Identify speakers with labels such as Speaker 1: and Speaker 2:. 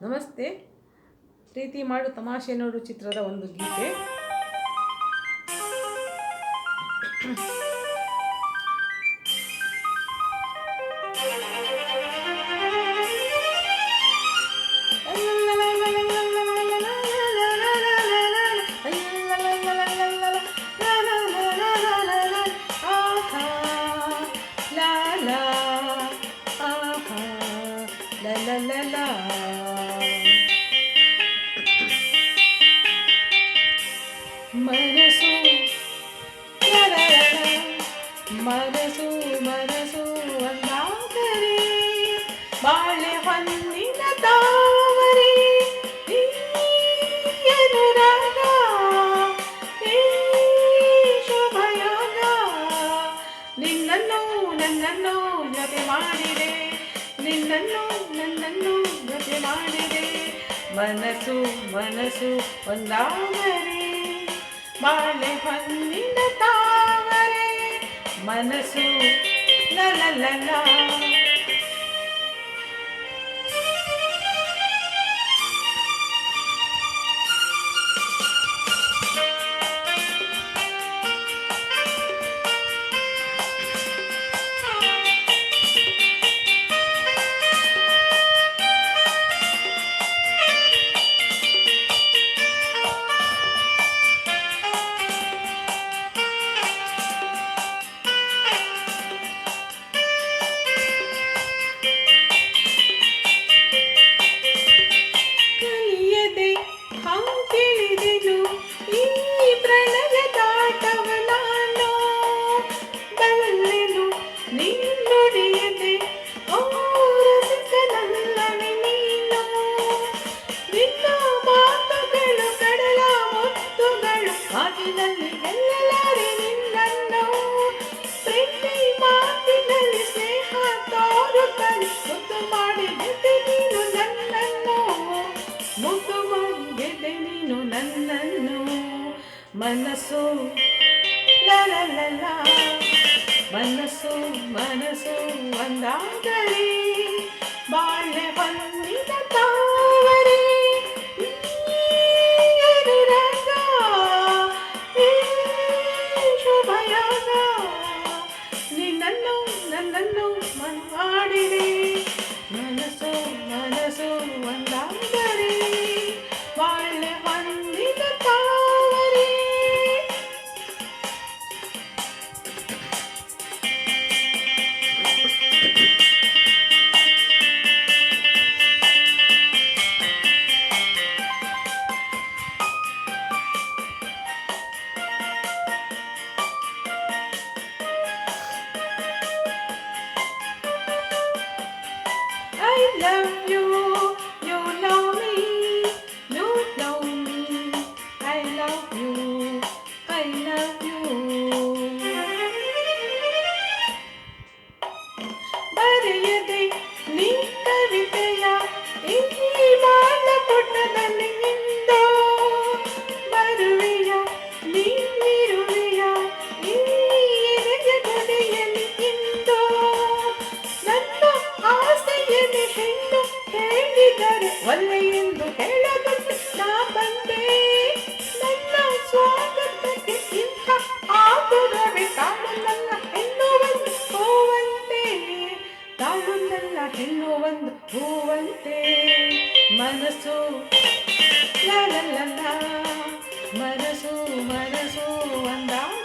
Speaker 1: ನಮಸ್ತೆ ಪ್ರೀತಿ ಮಾಡು ತಮಾಷೆ ನೋಡು ಚಿತ್ರದ ಒಂದು ಗೀತೆ ಲಾ ಮನಸ್ಸು. ಮನಸ್ಸು ಮನಸ್ಸು ಒಂದಾದರೆ ಬಾಳೆ ಹೊನ್ನಿನ ತಾವರಿ ಈ ಶುಭಯೋಗ ನಿನ್ನನ್ನು, ನನ್ನನ್ನು ಜೊತೆ ಮಾಡಿದೆ ನಿನ್ನನ್ನು, ನನ್ನನ್ನು ಜೊತೆ ಮಾಡಿದೆ ಮನಸ್ಸು ಮನಸ್ಸು ಒಂದಾದರೆ ಬಾಳೆ ಹೊನ್ನಿನ ತಾವರೆ ಮನಸ್ಸು ಲ ಕಡಲ, ಮುತ್ತುಗಳು ಮಾತಿನಲ್ಲಿ ಗೆಲ್ಲಲಾರೆ ನಿನ್ನನ್ನು. ಪ್ರೀತಿ ಮಾತಿನಲ್ಲಿ ಸ್ನೇಹ ಮಾಡಿ ನೀನು ನನ್ನನ್ನು. ಮುದ್ದು ನನ್ನನ್ನು. ಮನಸ್ಸು, ಲ ಲ ಲ ಲ. ಮನಸ್ಸು ಮನಸ್ಸು ಒಂದಾದರೆ ಬಾಳೆ ಹೊನ್ನಿನ ನಿನ್ನನ್ನು ನನ್ನನ್ನು love you, you ಹೇಳಿದರೆ ಒಲ್ಲೆ ಎಂದು ಹೇಳದಂತೆ ನಾ ಬಂದೆ. ನನ್ನ ಸ್ವಾಗತಕ್ಕೆ ಇಂಥ ಆತುರವೇ ತಾಳುನ್ನಲ್ಲ ಹೆಣ್ಣು ಒಂದು ಹೂವಂತೆ. ತಾಳುನ್ನಲ್ಲ ಹೆಣ್ಣು ಒಂದು ಹೂವಂತೆ. ಮನಸ್ಸು. ಮನಸ್ಸು ಮನಸ್ಸು ಒಂದಾದರೆ